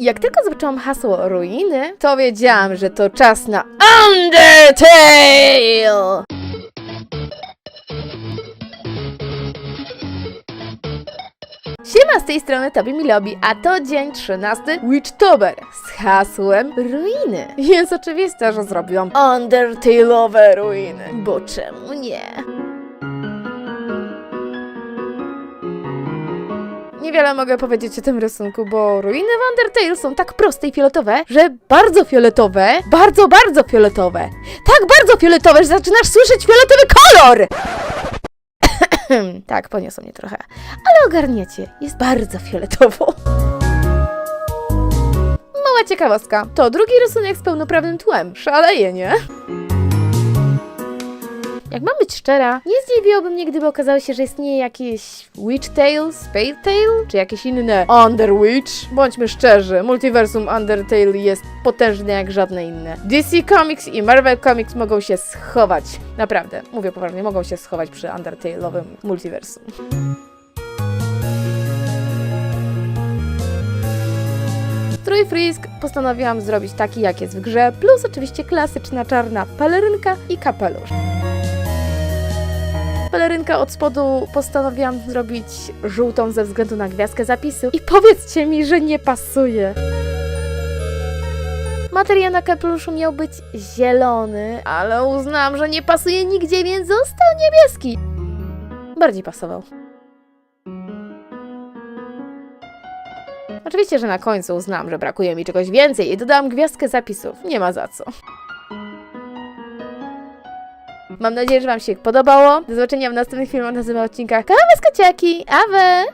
Jak tylko zobaczyłam hasło ruiny, to wiedziałam, że to czas na Undertale! Siema, z tej strony Tobi Milobi, a to dzień 13 Witchtober z hasłem ruiny. Więc oczywiste, że zrobiłam Undertale'owe ruiny, bo czemu nie? Niewiele mogę powiedzieć o tym rysunku, bo ruiny w Undertale są tak proste i fioletowe, że bardzo fioletowe, bardzo, bardzo fioletowe. Tak bardzo fioletowe, że zaczynasz słyszeć fioletowy kolor! tak, poniosło mnie trochę. Ale ogarniecie, jest bardzo fioletowo. Mała ciekawostka. To drugi rysunek z pełnoprawnym tłem. Szaleje, nie? Jak mam być szczera, nie zdziwiłoby mnie, gdyby okazało się, że istnieje jakieś Witch Tale, Spade Tale, czy jakieś inne Underwitch. Bądźmy szczerzy, multiversum Undertale jest potężne jak żadne inne. DC Comics i Marvel Comics mogą się schować. Naprawdę, mówię poważnie, mogą się schować przy Undertale'owym multiversum. Strój Frisk postanowiłam zrobić taki, jak jest w grze, plus oczywiście klasyczna czarna pelerynka i kapelusz. Pelerynkę od spodu postanowiłam zrobić żółtą ze względu na gwiazdkę zapisu i powiedzcie mi, że nie pasuje. Materiał na kapeluszu miał być zielony, ale uznałam, że nie pasuje nigdzie, więc został niebieski. Bardziej pasował. Oczywiście, że na końcu uznałam, że brakuje mi czegoś więcej i dodałam gwiazdkę zapisów. Nie ma za co. Mam nadzieję, że Wam się podobało. Do zobaczenia w następnych filmach na następnych odcinkach. Kawa z kociaki! Awe!